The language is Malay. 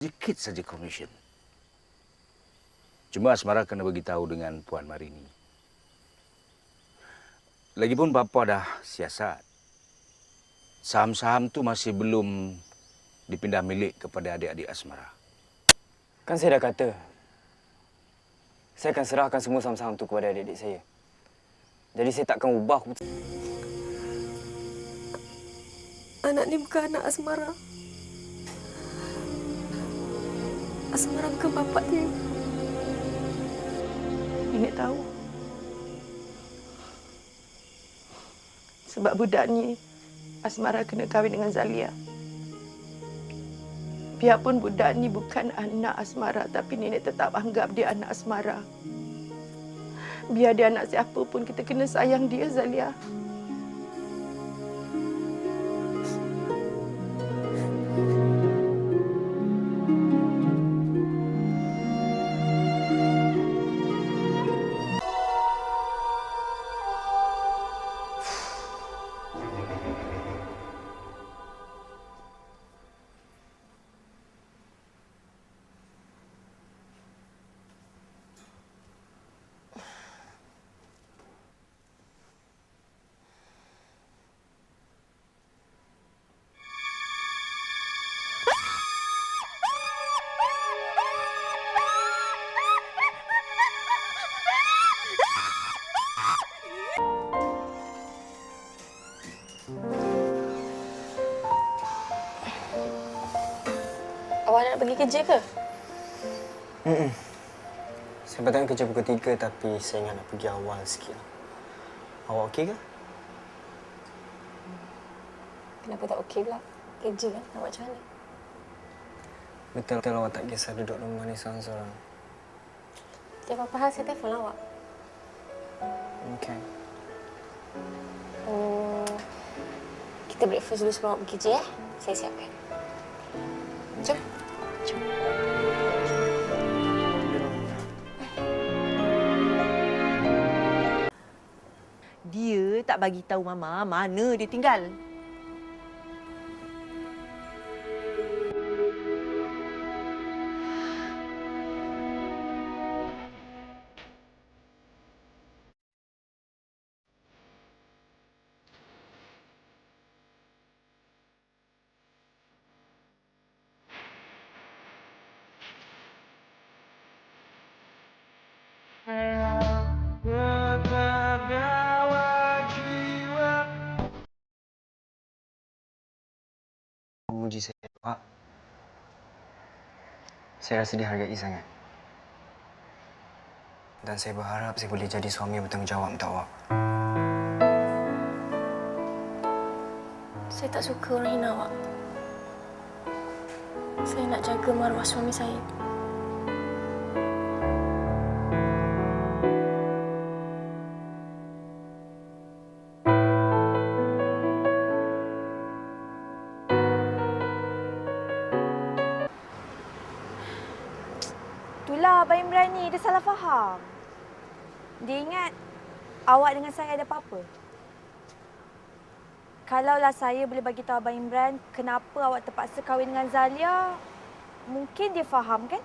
Sedikit saja komisen. Cuma Asmara kena beritahu dengan Puan Marini. Lagipun bapa dah siasat. Saham-saham tu masih belum dipindah milik kepada adik-adik Asmara. Kan saya dah kata, saya akan serahkan semua saham-saham tu kepada adik-adik saya. Jadi saya takkan ubah. Anak ni bukan anak Asmara. Asmara bukan bapak dia. Nenek tahu. Sebab budak ni Asmara kena kahwin dengan Zalia. Biarpun budak ni bukan anak Asmara tapi nenek tetap anggap dia anak Asmara. Biar dia anak siapa pun kita kena sayang dia Zalia. Awak nak pergi kerja ke? Mm-mm. Saya patutnya kerja pukul tiga tapi saya ingat nak pergi awal sikit. Awak okey ke? Kenapa tak okey pula? Kerja kan? Nak buat macam mana? Betul-betul awak tak kisah duduk rumah ni seorang-seorang. Tiap apa hal saya telefon awak. Okey. Kita breakfast dulu sebelum awak pergi kerja, eh? Saya siapkan. Jom. Dia tak bagi tahu mama mana dia tinggal. Saya, Pak. Saya rasa dihargai sangat. Dan saya berharap saya boleh jadi suami yang bertanggungjawab untuk awak. Saya tak suka orang hina awak. Saya nak jaga maruah suami saya. Itulah Abang Imran ni, dia salah faham. Dia ingat awak dengan saya ada apa-apa. Kalaulah saya boleh bagi tahu Abang Imran kenapa awak terpaksa kahwin dengan Zalia, mungkin dia faham kan?